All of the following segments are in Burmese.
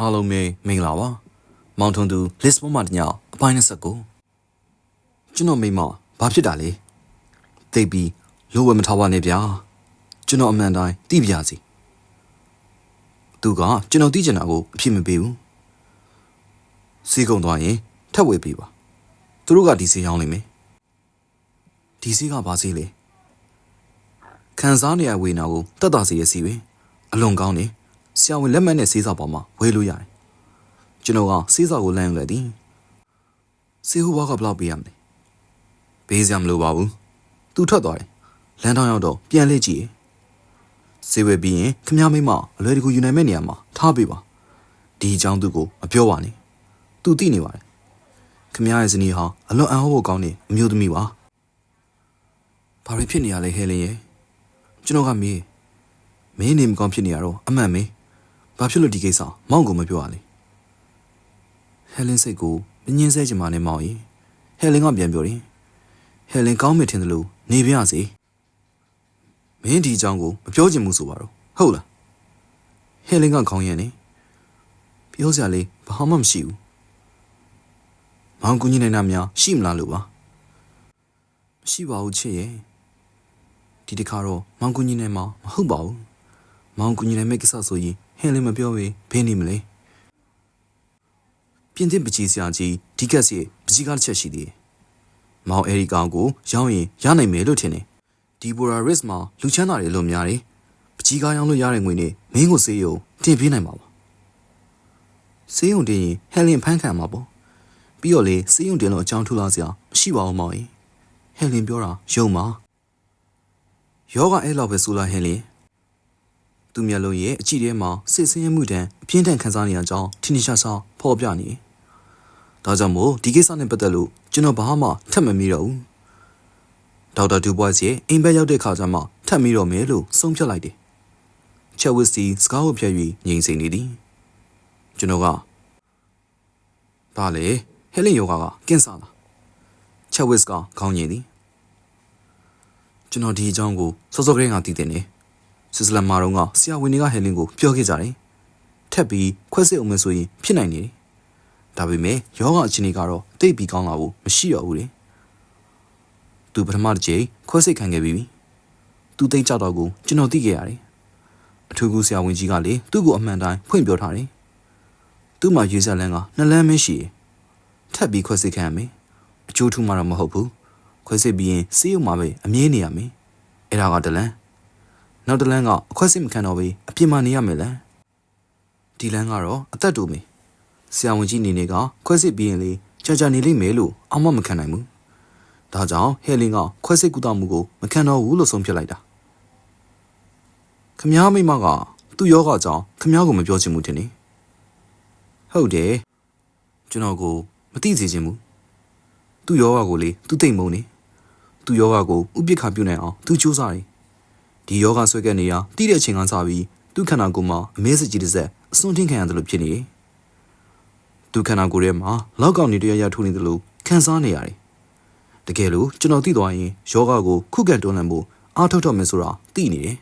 အားလုံးပဲမင်္ဂလာပါမောင်ထွန်းသူလစ်ဘွန်မှာတညအပိုင်း29ကျွန်တော်မိမဘာဖြစ်တာလဲသိပ်ပြီးလိုဝဲမထားပါနဲ့ဗျာကျွန်တော်အမှန်တိုင်းသိပြစီသူကကျွန်တော်သိချင်တာကိုအဖြစ်မပေးဘူးစီးကုံသွားရင်ထပ်ဝေပေးပါသူတို့ကဒီစီးရောင်းလိမ့်မယ်ဒီစီးကဘာစီးလဲခံစားနေရဝေနာကိုတတ်တာစီရဲ့စီပဲအလွန်ကောင်းတယ် ဆရာဝန်လက်မှတ်နဲ့စေးစာပေါ်မှာဝေလို့ရတယ်ကျွန်တော်ကစေးစာကိုလမ်းယူလိုက်သည်စေးဟူဘွားကဘယ်လောက်ပေးရမလဲပေးစရာမလိုပါဘူးသူထွက်သွားတယ်လမ်းထောင်းရောက်တော့ပြန်လှည့်ကြည့်စေဝဲပြီးရင်ခမည်းမိမအလွယ်တကူယူနိုင်မဲ့နေရာမှာထားပေးပါဒီအကြောင်းသူကိုမပြောပါနဲ့သူသိနေပါတယ်ခမည်းရဲ့ဇနီးဟာအလွန်အံ့ဩဖို့ကောင်းတဲ့အမျိုးသမီးပါဘာတွေဖြစ်နေရလဲဟဲလင်းရဲ့ကျွန်တော်ကမေးမင်းနေမကောင်းဖြစ်နေရတော့အမှန်မေး ဘာဖြစ်လို့ဒီကိစ္စမောင်ကိုမပြောရလဲဟဲလင်းစိတ်ကိုမငင်းဆဲချင်မှနဲ့မောင်ရင်ဟဲလင်းကပြန်ပြောတယ်ဟဲလင်းကောင်းမြင်ထင်တယ်လို့နေပြရစီမင်းဒီအကြောင်းကိုမပြောချင်ဘူးဆိုပါတော့ဟုတ်လားဟဲလင်းကခေါင်းရံနေပြောစရာလေးဘာမှမရှိဘူးမောင်ကူညီနေတာများရှိမလားလို့ပါမရှိပါဘူးချစ်ရဲ့ဒီတစ်ခါတော့မောင်ကူညီနေမှာမဟုတ်ပါဘူးမောင်ကူညီနိုင်မဲ့ကိစ္စဆိုရင် ဟင်းလေးမပြောဘဲဘင်းနေမလဲပြင်းတင်ပကြီးစရာကြီးဒီကက်စီပကြီးကားတစ်ချက်ရှိသေးတယ်မောင်အဲရီကောင်ကိုရောင်းရင်ရနိုင်မယ်လို့ထင်တယ်ဒီဘိုရာရစ်မှာလူချမ်းသာတွေလို့များတယ်ပကြီးကားရောင်းလို့ရတဲ့ငွေနဲ့မင်းကိုစေးရုံတင်ပေးနိုင်မှာပါစေးရုံတင်ရင်ဟဲလင်ဖန်းခံမှာပေါ့ပြီးတော့လေစေးရုံတင်လို့အကြောင်းထူလာစရာမရှိပါဘူးမောင်ရင်ဟဲလင်ပြောတာယုံပါယောဂအဲ့လောက်ပဲဆိုလာဟဲလင် သူမျက်လုံးရဲ့အကြည့်ထဲမှာစစ်ဆင်းရဲမှုတန်အပြင်းထန်ခံစားနေရကြောင်းထင်ထင်ရှားရှားဖော်ပြနေ။ဒါကြောင့်မို့ဒီကိစ္စနဲ့ပတ်သက်လို့ကျွန်တော်ဘာမှထပ်မမိတော့ဘူး။ဒေါက်တာဒူဘွိုက်ရဲ့အိမ်ဘက်ရောက်တဲ့ခါကျမှထပ်မိတော့မယ်လို့ဆုံးဖြတ်လိုက်တယ်။ချက်ဝစ်စီစကားကိုဖျက်၍ငြိမ်စိမ့်နေသည်။ကျွန်တော်ကဘာလဲဟဲလင်ယောဂါကကင်းစားလား။ချက်ဝစ်ကခေါင်းညင်သည်။ကျွန်တော်ဒီအကြောင်းကိုစောစောကလေးကသိတဲ့နေ။ ဆစ်စလမ်မာတော့ကဆရာဝန်တွေကဟဲလင်ကိုပြောခဲ့ကြတယ်။ထက်ပြီးခွဲစစ်အောင်မယ်ဆိုရင်ဖြစ်နိုင်နေတယ်။ဒါပေမဲ့ယောဂအခြေအနေကတော့တိတ်ပြီးကောင်းလာဖို့မရှိတော့ဘူးလေ။သူပထမတစ်ချိန်ခွဲစစ်ခံခဲ့ပြီးပြီ။သူတိတ်ကြတော့ကိုကျွန်တော်သိခဲ့ရတယ်။အထူးကူဆရာဝန်ကြီးကလေသူ့ကိုအမှန်တိုင်းဖွင့်ပြောထားတယ်။သူ့မှာရေးဆက်လန်းကနှစ်လမ်းမင်းရှိတယ်။ထက်ပြီးခွဲစစ်ခံရမယ်။အကျိုးထူးမှတော့မဟုတ်ဘူး။ခွဲစစ်ပြီးရင်စေးရုံမှာပဲအမြဲနေရမယ်။အဲ့ဒါကတလန်း နောက်တလန်းကအခွက်စစ်မခံတော့ဘဲအပြစ်မှနေရမယ်လန်ဒီလန်းကတော့အသက်တူမေဆရာဝန်ကြီးနေနေကခွက်စစ်ပြီးရင်လေကြာကြာနေလိမ့်မယ်လို့အမမခံနိုင်ဘူးဒါကြောင့်ဟဲလင်းကခွက်စစ်ကူတာမှုကိုမခံတော့ဘူးလို့ဆုံးဖြတ်လိုက်တာခမားမိမကသူ့ယောဂကြောင့်ခမားကိုမပြောချင်ဘူးတင်နေဟုတ်တယ်ကျွန်တော်ကိုမသိစေချင်ဘူးသူ့ယောဂကိုလေသူ့သိမ့်မုံနေသူ့ယောဂကိုဥပိ္ပခပြုနိုင်အောင်သူစူးစမ်းတယ် ဒီယောဂဆွဲကက်နေရတိတဲ့အချိန်ကစပြီးသူ့ခန္ဓာကိုယ်မှာအမဲစကြီးတစ်စက်အစွန်းထင်းခံရတယ်လို့ဖြစ်နေတယ်။သူ့ခန္ဓာကိုယ်ထဲမှာလောက်ကောင်နေတရရထိုးနေတယ်လို့ခံစားနေရတယ်။တကယ်လို့ကျွန်တော်သိသွားရင်ယောဂကိုခုခံတွန်းလှန်ဖို့အားထုတ်တော့မယ်ဆိုတာသိနေတယ်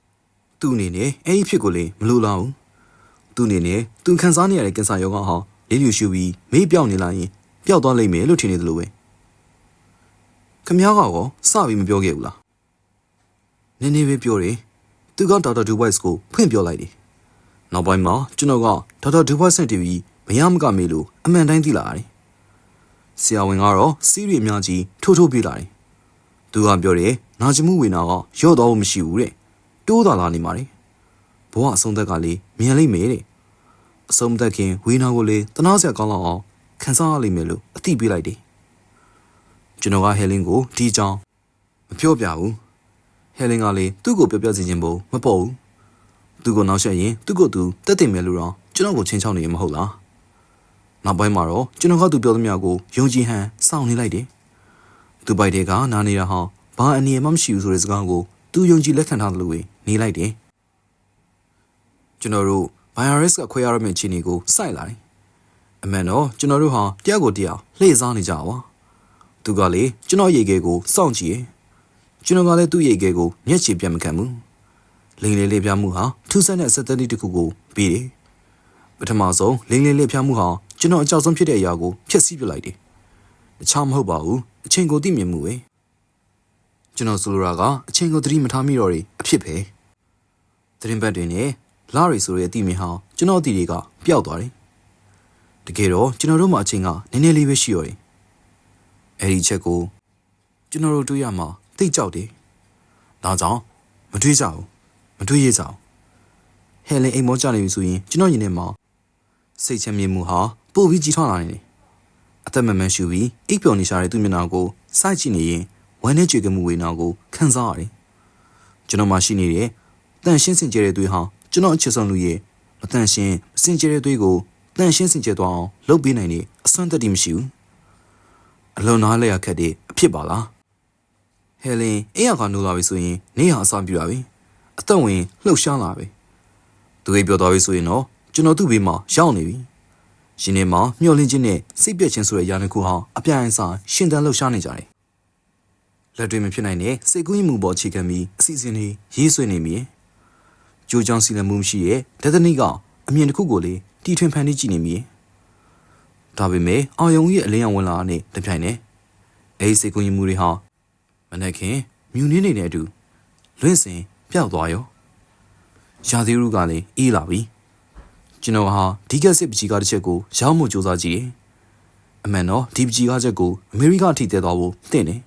။သူ့အနေနဲ့အဲ့ဒီဖြစ်ကိုလေမလိုလားဘူး။သူ့အနေနဲ့သူခံစားနေရတဲ့ကင်ဆာယောဂဟာလေးလူရှူပြီးမေးပြောင်းနေလာရင်ပျောက်သွားလိမ့်မယ်လို့ထင်နေတယ်လို့ပဲ။ခမ ्या ကရောစပြီးမပြောခဲ့ဘူးလား။ နည်းနည်းပဲပြောတယ်သူကဒေါက်တာဒူဘိုက်စ်ကိုဖွင့်ပြောလိုက်တယ်နောက်ပိုင်းမှာကျွန်တော်ကဒေါက်တာဒူဘိုက်စ်နဲ့တည်ပြီးမရမကမေးလို့အမှန်တိုင်းသိလာတယ်ဆရာဝန်ကတော့စီးရီအများကြီးထိုးထိုးပြလာတယ်သူကပြောတယ်နာကျမှုဝေနာကရော့တော့မရှိဘူးတဲ့တိုးသာလာနေမှာတယ်ဘဝအဆုံးသက်ကလေးမြန်လိမ့်မယ်တဲ့အဆုံးသက်ခင်ဝေနာကိုလေတနာစရာကောင်းလောက်အောင်ခံစားရလိမ့်မယ်လို့အသိပေးလိုက်တယ်ကျွန်တော်ကဟဲလင်းကိုဒီကြောင်မပြောပြဘူး ဟဲလင်ကလည်းသူ့ကိုပြောပြစီခြင်းပုံမပေါ်ဘူးသူ့ကိုနောက်ဆက်ရင်သူ့ကိုသူတက်တင်မယ်လို့တော့ကျွန်တော်ကိုချင်းချောင်းနေရင်မဟုတ်လားနောက်ပိုင်းမှာတော့ကျွန်တော်ကသူပြောသမျှကိုယုံကြည်ဟန်စောင့်နေလိုက်တယ်သူပိုက်တဲ့ကနားနေတာဟောဘာအနေမှမရှိဘူးဆိုတဲ့စကားကိုသူယုံကြည်လက်ခံထားတယ်လို့နေလိုက်တယ်ကျွန်တော်တို့ virus ကခွဲရရမယ့်အခြေအနေကိုစိုက်လာတယ်အမှန်တော့ကျွန်တော်တို့ဟာတယောက်ကိုတယောက်လှည့်စားနေကြပါသူကလေကျွန်တော်ရေခဲကိုစောင့်ကြည့်ရဲ့ ကျွန်တော်ကလည်းသူ့ရိတ်ကဲကိုမျက်ခြေပြတ်မခံဘူးလိန်လေးလေးပြမှုဟာထူးဆန်းတဲ့စက်တလီတစ်ခုကိုပေးတယ်ပထမဆုံးလိမ့်လေးလေးဖျားမှုဟာကျွန်တော်အကြောက်ဆုံးဖြစ်တဲ့အရာကိုဖျက်ဆီးပစ်လိုက်တယ်တခြားမဟုတ်ပါဘူးအချိန်ကိုသိမြင်မှုပဲကျွန်တော်ဆိုလိုတာကအချိန်ကိုသတိမထားမိတော့ရအဖြစ်ပဲသတင်းပတ်တွေနဲ့လာရီဆိုတဲ့အသည့်မြင်ဟာကျွန်တော်အသည့်တွေကပျောက်သွားတယ်တကယ်တော့ကျွန်တော်တို့မှာအချိန်ကနည်းနည်းလေးပဲရှိရတယ်အဲ့ဒီချက်ကိုကျွန်တော်တို့တွေးရမှာ သိကြောက်တယ်ဒါကြောင့်မတွေးကြဘူးမတွေးရကြဘူးဟဲလင်အိမ်မောကြနေပြီဆိုရင်ကျွန်တော်ရင်ထဲမှာစိတ်ချမ်းမြေ့မှုဟာပို့ပြီးကြီးထွားလာနေတယ်အသက်မမှန်ရှူပြီးအိပ်ပျော်နေရှာတဲ့သူမျက်နှာကိုစိုက်ကြည့်နေရင်ဝမ်းနဲ့ကြွေကမှုဝေနာကိုခံစားရတယ်ကျွန်တော်မှရှိနေတဲ့တန်ရှင်းစင်ကြဲတဲ့သွေးဟာကျွန်တော်အချစ်ဆုံးလူရဲ့မတန်ရှင်းစင်ကြဲတဲ့သွေးကိုတန်ရှင်းစင်ကြဲသွားအောင်လုပ်ပေးနိုင်တဲ့အစွမ်းတက်တည်မရှိဘူးအလွန်နားလဲရခက်တဲ့အဖြစ်ပါလား ဟဲလင်အိမ်ရကနိုးလာပြီဆိုရင်နေဟာအစားပြပါပြီအသက်ဝင်လှုပ်ရှားလာပြီသူအိပ်ပြောသွားပြီဆိုရင်တော့ကျွန်တော်သူ့ဘေးမှာရောက်နေပြီရှင်နေမှာမျောလင်းခြင်းနဲ့စိတ်ပြည့်ခြင်းဆိုတဲ့ຢာနှစ်ခုဟာအပြိုင်အဆိုင်ရှင်တန်းလှုပ်ရှားနေကြတယ်လက်တွေမဖြစ်နိုင်တဲ့စိတ်ကူးရင်မှုပေါ်အခြေခံပြီးအစီအစဉ်တွေရေးဆွဲနေမိရဲ့ကြိုးချောင်းစီလမှုမရှိရဲ့ဒသနိကအမြင်တစ်ခုကိုလေတီထွင်ဖန်တီးကြည့်နေမိရဲ့ဒါပေမဲ့အာယုံကြီးရဲ့အလင်းရောင်ဝင်လာတဲ့တပြိုင်နက်အဲဒီစိတ်ကူးရင်မှုတွေဟာ မနေ့ခင်မြူနင်းနေတဲ့အတူလွင့်စင်ပျောက်သွားရောရာသီဥတုကလည်းအေးလာပြီကျွန်တော်ဟာဒီကက်စစ်ပကြီးကားတစ်ချက်ကိုရောင်းမှုစူးစမ်းကြည့်တယ်အမှန်တော့ဒီပကြီးကားချက်ကိုအမေရိကအထိတည်သွားဖို့တင့်တယ်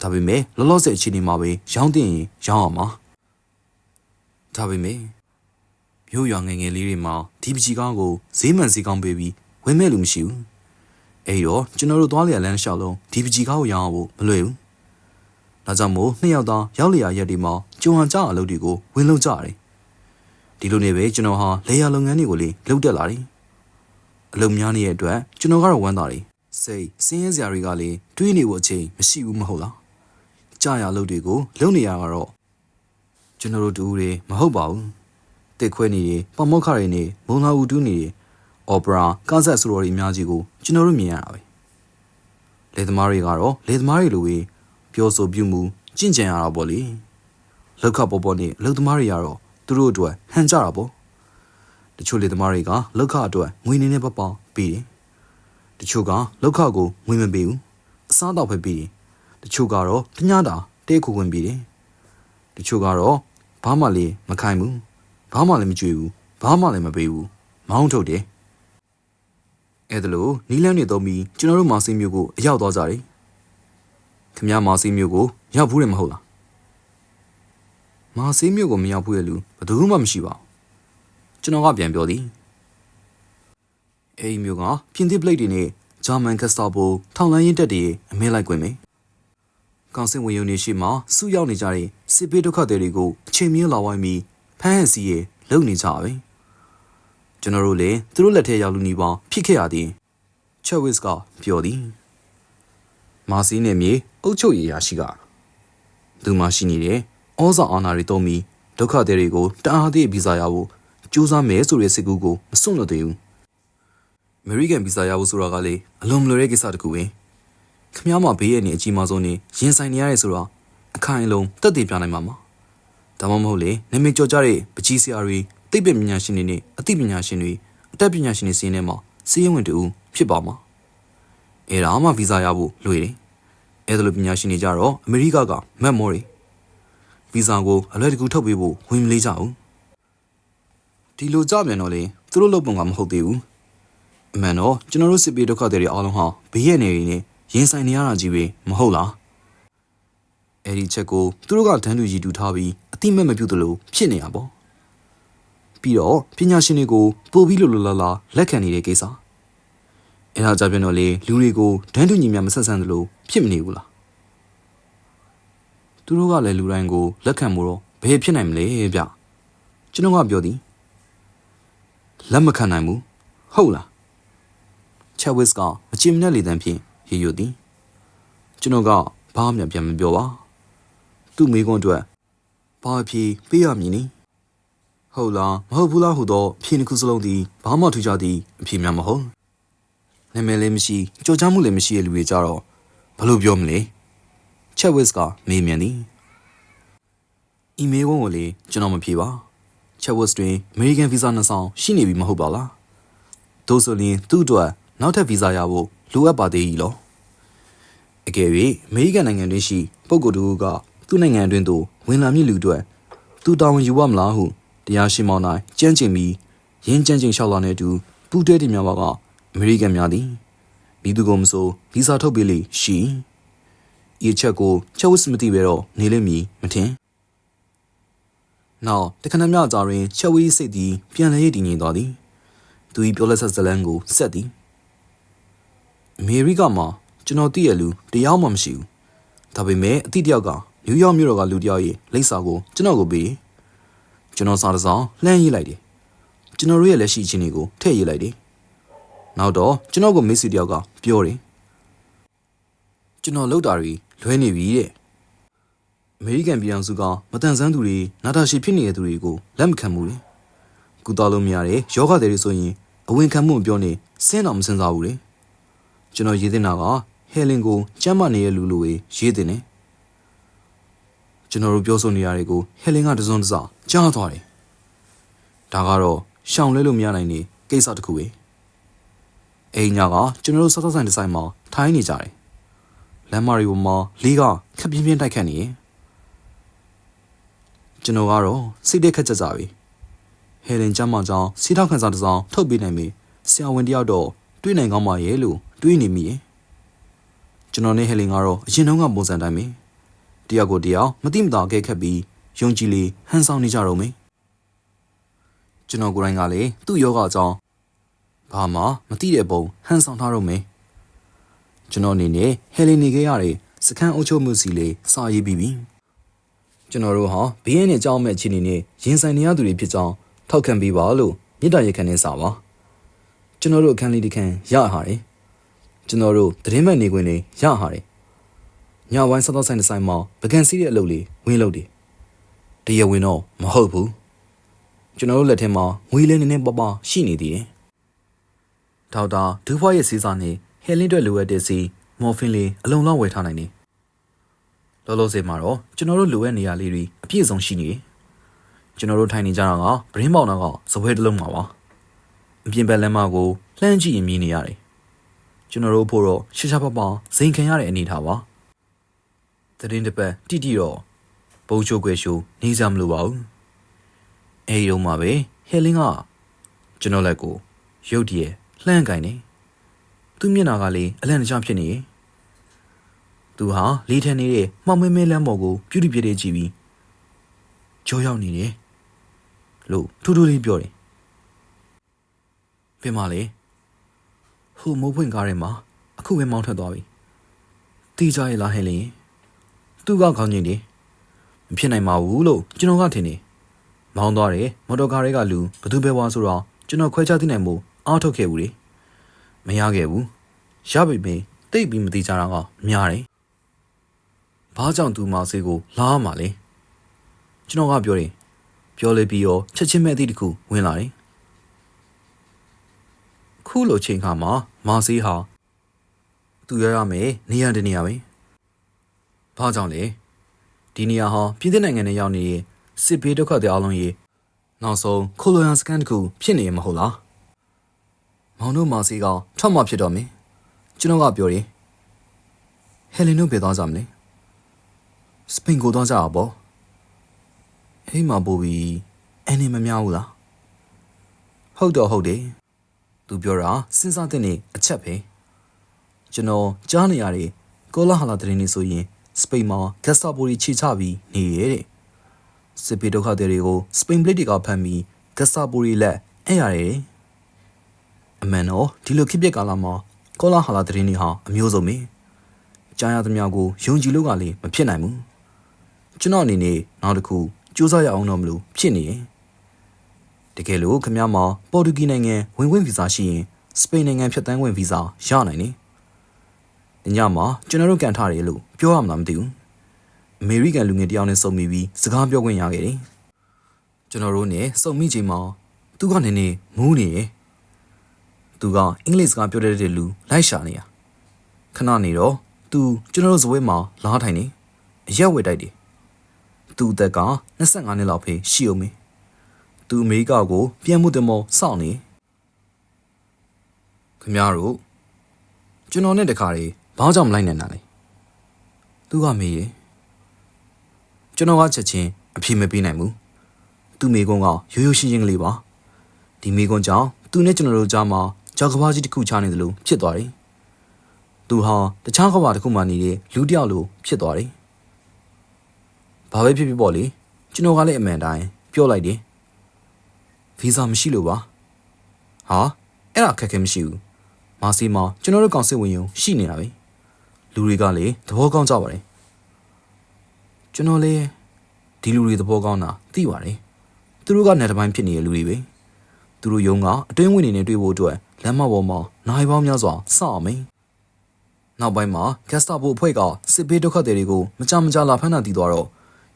ဒါပေမဲ့လောလောဆယ်အခြေအနေမှာပဲရောင်းတင်ရင်ရောင်းအောင်ပါဒါပေမဲ့မြို့ရွာငယ်ငယ်လေးတွေမှာဒီပကြီးကားကိုဈေးမှန်ဈေးကောင်းပေးပြီးဝယ်မဲ့လူမရှိဘူးအဲ့တော့ကျွန်တော်တို့သွားလျက်လမ်းလျှောက်လုံးဒီပကြီးကားကိုရောင်းအောင်ဖို့မလွယ်ဘူး ဒါကြောင့်မို့နှစ်ယောက်သားရောက်လျာရက်ဒီမှာကြုံဟန်ကြအလုပ်တွေကိုဝင်လုံကြတယ်ဒီလိုနေပဲကျွန်တော်ဟာလေယာလုပ်ငန်းတွေကိုလေလုပ်တက်လာတယ်အလုပ်များနေတဲ့အတွက်ကျွန်တော်ကတော့ဝမ်းသာတယ်စိတ်စင်းရဲစရာတွေကလေတွေးနေဖို့အချိန်မရှိဘူးမဟုတ်လားကြာရလုပ်တွေကိုလုပ်နေရကတော့ကျွန်တော်တို့တူတွေမဟုတ်ပါဘူးတစ်ခွဲနေတွေပမောက်ခတွေနေမုံလာဦးတူးနေတွေအော်ပရာကားဆက်ဆိုတော်တွေအများကြီးကိုကျွန်တော်တို့မြင်ရတာပဲလေသမားတွေကတော့လေသမားတွေလိုပဲ ပြောဆိုပြုမှုကြင့်ကြံရတာပေါ့လေလောက်ခပေါ်ပေါ်နေအလုပ်သမားတွေကတော့သူတို့အတွက်ဟန်ကြတာပေါ့တချို့လေသမားတွေကလောက်ခအတွက်ငွေနေနေပပပေးတယ်တချို့ကလောက်ခကိုငွေမပေးဘူးအစားတော့ပဲပေးတယ်တချို့ကတော့တ냐တာတဲခုဝင်ပေးတယ်တချို့ကတော့ဘာမှလည်းမခိုင်းဘူးဘာမှလည်းမကြွေဘူးဘာမှလည်းမပေးဘူးမောင်းထုတ်တယ်အဲ့ဒါလို့နီလန်းနေတော့ပြီးကျွန်တော်တို့မာစင်းမျိုးကိုအရောက်သွားကြတယ် ခမရမာစီမျိုးကိုရောက်ဘူးတယ်မဟုတ်လားမာစီမျိုးကိုမရောက်ဘူးရဲ့လူဘယ်သူမှမရှိပါဘူးကျွန်တော်ကပြန်ပြောသည်အဲဒီမျိုးကပြင်သစ်ပလိတ်တွေနဲ့ဂျာမန်ကက်စတာဘိုထောင်လိုင်းရင်တက်တွေအမဲလိုက်ခွင့်ပဲကောင်စစ်ဝင်ရုံနေရှိမှစုရောက်နေကြတဲ့စစ်ပေးဒုက္ခသည်တွေကိုအချိန်မြင့်လာဝိုင်းပြီးဖမ်းဟန်စီရဲ့လုံနေကြပဲကျွန်တော်တို့လည်းသူတို့လက်ထဲရောက်လူနီးပေါင်းဖြစ်ခဲ့ရသည်ချက်ဝစ်ကပြောသည် မာစီနဲ့မြေအုတ်ချုပ်ရည်ရရှိကသူမှရှိနေတဲ့ဩဇာအာဏာတွေတုံးပြီးဒုက္ခသည်တွေကိုတအားသေးဗီဇာရဖို့ကြိုးစားမယ်ဆိုတဲ့စိတ်ကူးကိုမစွန့်လွတ်သေးဘူးအမေရိကန်ဗီဇာရဖို့ဆိုတာကလေအလွန်မလွယ်တဲ့ကိစ္စတစ်ခုပဲခမ ्या မဘေးရဲ့နေအကြီးမားဆုံးနေရင်ဆိုင်နေရတဲ့ဆိုတာအခိုင်အလုံတက်တည်ပြနိုင်မှာမဒါမှမဟုတ်လေနာမည်ကျော်ကြတဲ့ပကြီးဆရာတွေသိပ္ပံပညာရှင်တွေနဲ့အသိပညာရှင်တွေအတတ်ပညာရှင်တွေစီးနေမှာစီးရင်ဝင်တူဖြစ်ပါမှာ အဲ့ဒါမှဗီဇာရဖို့လွယ်တယ်။အဲ့ဒါလိုပညာရှင်တွေကြတော့အမေရိကကမတ်မော်တွေဗီဇာကိုအလွယ်တကူထုတ်ပေးဖို့ဝင်မလေးကြဘူး။ဒီလိုကြပြန်တော့လေသူတို့လုပ်ပုံကမဟုတ်သေးဘူး။အမှန်တော့ကျွန်တော်တို့စစ်ပေးဒုက္ခတွေအားလုံးဟာဘေးရနေနေနဲ့ရင်ဆိုင်နေရတာကြီးပဲမဟုတ်လား။အဲ့ဒီချက်ကိုသူတို့ကတန်းတူရည်တူထားပြီးအတိမတ်မပြုတ်သလိုဖြစ်နေရပေါ့။ပြီးတော့ပညာရှင်တွေကိုပို့ပြီးလိုလိုလာလာလက်ခံနေတဲ့ကိစ္စ။ အဲဒါကြပြန်တော့လေလူတွေကိုဒန်းတူညီများမဆက်ဆံသလိုဖြစ်မနေဘူးလားသူတို့ကလည်းလူတိုင်းကိုလက်ခံမှုတော့ဘယ်ဖြစ်နိုင်မလဲဗျကျွန်တော်ကပြောသည်လက်မခံနိုင်ဘူးဟုတ်လားချက်ဝစ်ကမချင်မနဲ့လေတန်းဖြင့်ရေရွသည်ကျွန်တော်ကဘာမှပြန်မပြောပါသူ့မိကွန်းအတွက်ဘာဖြေပေးရမည်နီဟုတ်လားမဟုတ်ဘူးလားဟူသောဖြေနှစ်ခုစလုံးသည်ဘာမှထူးခြားသည့်အဖြေများမဟုတ် နာမည်လည်းမရှိကြော်ကြားမှုလည်းမရှိတဲ့လူတွေကြတော့ဘယ်လိုပြောမလဲချက်ဝစ်ကမေးမြန်းသည်အီးမေးလ်ကိုလေကျွန်တော်မဖြေပါချက်ဝတ်တွင်အမေရိကန်ဗီဇာနှစ်ဆောင်ရှိနေပြီမဟုတ်ပါလား။သို့ဆိုရင်သူ့အတွက်နောက်ထပ်ဗီဇာရဖို့လိုအပ်ပါသေး၏လော။အကယ်၍အမေရိကန်နိုင်ငံတွင်ရှိပုဂ္ဂိုလ်တူကသူ့နိုင်ငံအတွင်းသို့ဝင်လာမည့်လူတို့သူတာဝန်ယူရမလားဟုတရားရှိမောင်း၌ကြမ်းကျင်ပြီးရင်းကြမ်းကျင်လျှောက်လာတဲ့အတူပူးတွဲတင်များပါက အမေရိကန်များသည်မိသူကိုမဆိုဗီဇာထုတ်ပေးလိရှိဤအချက်ကိုချက်ဝစ်မသိပဲတော့နေလိမ့်မည်မထင်နောက်တခဏမြကြာတွင်ချက်ဝီစိတ်သည်ပြန်လည်ရည်တည်ငြိမ်သွားသည်သူ၏ပြောလက်ဆက်ဇလန်းကိုဆက်သည်အမေရိကမှာကျွန်တော်သိရလူတရားမှမရှိဘူးဒါပေမဲ့အတိတယောက်ကနယူးယောက်မြို့တော်ကလူတယောက်ရဲ့လိပ်စာကိုကျွန်တော်ကိုပေးတယ်ကျွန်တော်စာတစ်စောင်လှမ်းရေးလိုက်တယ်ကျွန်တော်တို့ရဲ့လက်ရှိအခြေအနေကိုထည့်ရေးလိုက်တယ် နောက်တော့ကျွန်တော်ကိုမိတ်ဆွေတယောက်ကပြောတယ်ကျွန်တော်လောက်တာတွေလွဲနေပြီတဲ့အမေရိကန်ပြည်အောင်စုကမတန်ဆန်းသူတွေနာတာရှည်ဖြစ်နေတဲ့သူတွေကိုလက်မခံဘူးလေကုသလို့မရတဲ့ယောဂတဲ့တွေဆိုရင်အဝင်ခံမှုမပြောနေစဉ်းတော်မစင်စားဘူးလေကျွန်တော်ရေးတင်တာကဟဲလင်ကိုကျမ်းမာနေတဲ့လူလိုပဲရေးတင်တယ်ကျွန်တော်တို့ပြောဆိုနေရတဲ့ကိုဟဲလင်ကတစုံတစကြားသွားတယ်ဒါကတော့ရှောင်လဲလို့မရနိုင်တဲ့ကိစ္စတစ်ခုပဲ အိမ်ညာကကျွန်တော်တို့စောစောဆိုင်ဒီဇိုင်းမှာထိုင်းနေကြတယ်လမ်းမတွေပေါ်မှာလေးကခက်ပြင်းပြင်းတိုက်ခတ်နေရင်ကျွန်တော်ကတော့စိတ်တက်ခက်ကြကြပြီဟဲလင်ကျမ်းမာကြောင်းစီထောက်ခန်းစာတစ်စောင်ထုတ်ပေးနိုင်ပြီဆရာဝန်တယောက်တော့တွေးနိုင်ကောင်းပါရဲ့လို့တွေးနေမိရဲ့ကျွန်တော်နဲ့ဟဲလင်ကတော့အရင်တုန်းကပုံစံတိုင်းပဲတယောက်ကိုတယောက်မတိမတာအကဲခတ်ပြီးယုံကြည်လေးဟန်ဆောင်နေကြတော့မယ်ကျွန်တော်ကိုယ်တိုင်ကလည်းသူ့ယောဂအကြောင်း ဘာမှမသိတဲ့ပုံဟန်ဆောင်ထားတော့မယ်ကျွန်တော်အနေနဲ့ဟဲလင်နေခဲ့ရတဲ့စခန်းအုပ်ချုပ်မှုစီလေးစာရေးပြီးပြီကျွန်တော်တို့ဟာဘေးရင်းနဲ့ကြောင်းမဲ့အခြေအနေနဲ့ရင်ဆိုင်နေရသူတွေဖြစ်ကြောင်းထောက်ခံပေးပါလို့မြစ်တာရက်ခန့်နဲ့စာပါကျွန်တော်တို့အခန်းလေးတစ်ခန်းရဟာတယ်ကျွန်တော်တို့သတင်းမှတ်နေခွင့်လေးရဟာတယ်ညဝိုင်းစောတော့ဆိုင်တဲ့ဆိုင်မှာပကံစီးတဲ့အလုပ်လေးဝင်လုပ်တယ်တရားဝင်တော့မဟုတ်ဘူးကျွန်တော်တို့လက်ထဲမှာငွေလဲနေနေပပရှိနေသေးတယ် ဒေါက်တာဒူးဖွားရဲ့စီးစာနဲ့ဟဲလင်းအတွက်လိုအပ်တဲ့စီမော်ဖင်လေးအလုံးလောက်ဝယ်ထားနိုင်တယ်လောလောဆယ်မှာတော့ကျွန်တော်တို့လိုအပ်နေရလေးတွေအပြည့်စုံရှိနေတယ်ကျွန်တော်တို့ထိုင်နေကြတာကဗရင်းပေါင်နာကစပွဲတစ်လုံးပါပါအပြင်ဘက်လမ်းမကိုလှမ်းကြည့်ရင်မြင်နေရတယ်ကျွန်တော်တို့ဖို့တော့ရှရှာပပဇိမ်ခံရတဲ့အနေထားပါသတင်းတစ်ပတ်တိတိတော့ဘုံချိုခွဲရှိုးနေစမလို့ပါဘူးအဲဒီတော့မှပဲဟဲလင်းကကျွန်တော်လက်ကိုရုတ်တရက် လှမ်းကင်နေသူ့မျက်နှာကလေအလန့်တကြားဖြစ်နေသူဟာလေးထန်နေတဲ့မှောင်မဲမဲလမ်းပေါ်ကိုပြူတိပြတဲ့ကြည့်ပြီးကြောရောက်နေတယ်လို့ထူးထူးလေးပြောတယ်ပြင်မလေးဟိုမိုးဖွင့်ကားထဲမှာအခုပဲမောင်းထွက်သွားပြီတီးကြရဲ့လားဟဲ့လင်းသူကခေါင်းချင်းတယ်မဖြစ်နိုင်ပါဘူးလို့ကျွန်တော်ကထင်တယ်မောင်းသွားတယ်မော်တော်ကားတွေကလူဘသူပဲဝါဆိုတော့ကျွန်တော်ခွဲခြားသိနိုင်မှု အားထုတ်ခဲ့ဘူးလေမရခဲ့ဘူးရပြီမေးတိတ်ပြီးမသိကြတာကများတယ်ဘာကြောင့်သူမဆေးကိုလာမှလဲကျွန်တော်ကပြောတယ်ပြောလေပြီးတော့ချက်ချင်းမဲ့အသည့်တစ်ခုဝင်လာတယ်ခုလိုချိန်ခါမှာမာဆေးဟာသူရရမယ်နေရတဲ့နေရာပဲဘာကြောင့်လဲဒီနေရာဟာပြည်သူနိုင်ငံနဲ့ရောက်နေတဲ့စစ်ဘေးဒုက္ခတွေအလုံးကြီးနောက်ဆုံးခိုလိုရန်စကန်တစ်ခုဖြစ်နေမှာမဟုတ်လား မောင်တို့မာစီကထွက်မှဖြစ်တော့မယ်ကျွန်တော်ကပြောရင်ဟယ်လင်တို့ပြေသွားကြမလဲစပင်ကိုသွားကြတာပေါ့အိမ်မှာပို့ပြီးအနေမများဘူးလားဟုတ်တော့ဟုတ်တယ်သူပြောတာစဉ်းစားတဲ့နေအချက်ပဲကျွန်တော်ကြားနေရတဲ့ကောလာဟလာသတင်းတွေဆိုရင်စပိန်မှာဂက်စတာပိုတွေခြေချပြီးနေရတဲ့စစ်ပေဒုက္ခတွေကိုစပိန်ပလစ်တွေကဖမ်းပြီးဂက်စတာပိုတွေလက်အဲ့ရတယ် အမှန်တော့ဒီလိုခေတ်ပြက်ကာလမှာကောလာဟာလာသတင်းတွေဟာအမျိုးစုံပဲကြားရသမျှကိုယုံကြည်လို့ကလည်းမဖြစ်နိုင်ဘူးကျွန်တော်အနေနဲ့နောက်တစ်ခုစူးစမ်းရအောင်တော့မလို့ဖြစ်နေရင်တကယ်လို့ခမည်းမှာပေါ်တူဂီနိုင်ငံဝင်ဝင်ဗီဇာရှိရင်စပိန်နိုင်ငံဖြတ်တန်းဝင်ဗီဇာရနိုင်တယ်ညမှာကျွန်တော်တို့ကန်ထားတယ်လို့ပြောရမှာမသိဘူးအမေရိကန်လူငယ်တယောက်နဲ့စုံမိပြီးစကားပြောခွင့်ရခဲ့တယ်ကျွန်တော်တို့နဲ့စုံမိချိန်မှာသူကနည်းနည်းမူးနေတယ် သူကအင်္ဂလိပ်စကားပြောတတ်တဲ့လူလိုက်ရှာနေရခဏနေတော့သူကျွန်တော်တို့ဇပွဲမှာလာထိုင်နေအရက်ဝယ်တိုက်တယ်သူအသက်က25နှစ်လောက်ဖေးရှိအောင်မေသူအမေရိကကို ပြန်မှုတင်မောစောင့်နေခင်ဗျားတို့ကျွန်တော်နဲ့တခါတည်းဘာကြောင့်မလိုက်နိုင်တာလဲသူကမေးရင်ကျွန်တော်ကချက်ချင်းအပြေမပေးနိုင်ဘူးသူမိကွန်းကရိုးရိုးရှင်းရှင်းကလေးပါဒီမိကွန်းကြောင့်သူနဲ့ကျွန်တော်တို့ကြားမှာ ကြောက်ကဘာကြီးတစ်ခုချနေသလိုဖြစ်သွားတယ်သူဟာတခြားကဘာတစ်ခုမှနေတဲ့လူတစ်ယောက်လိုဖြစ်သွားတယ်ဘာပဲဖြစ်ဖြစ်ပေါ့လေကျွန်တော်ကလည်းအမှန်တိုင်းပြောလိုက်တယ်ဗီဇာမရှိလို့ပါဟာအဲ့ဒါခက်ခဲမရှိဘူးမာစီမှာကျွန်တော်တို့ကောင်စစ်ဝင်ရုံရှိနေတာပဲလူတွေကလည်းသဘောကောင်းကြပါတယ်ကျွန်တော်လည်းဒီလူတွေသဘောကောင်းတာသိပါတယ်သူတို့ကနေတစ်ပိုင်းဖြစ်နေတဲ့လူတွေပဲသူတို့ယုံကအတွင်းဝင်နေနေတွေ့ဖို့အတွက် လမ်းမပေါ်မှာနိုင်ပေါင်းများစွာစောင့်အောင်နောက်ပိုင်းမှာဂက်စတာဘိုအဖွဲ့ကစစ်ဘေးဒုက္ခသည်တွေကိုမကြမကြလာဖမ်းတာတည်သွားတော့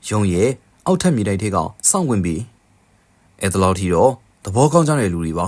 ယုံရဲ့အောက်ထပ်မြေတိုက်ထဲကစောင့်ဝင်ပြီးအဲ့ဒါလောက်ထိတော့သဘောကောင်းကြတဲ့လူတွေပါ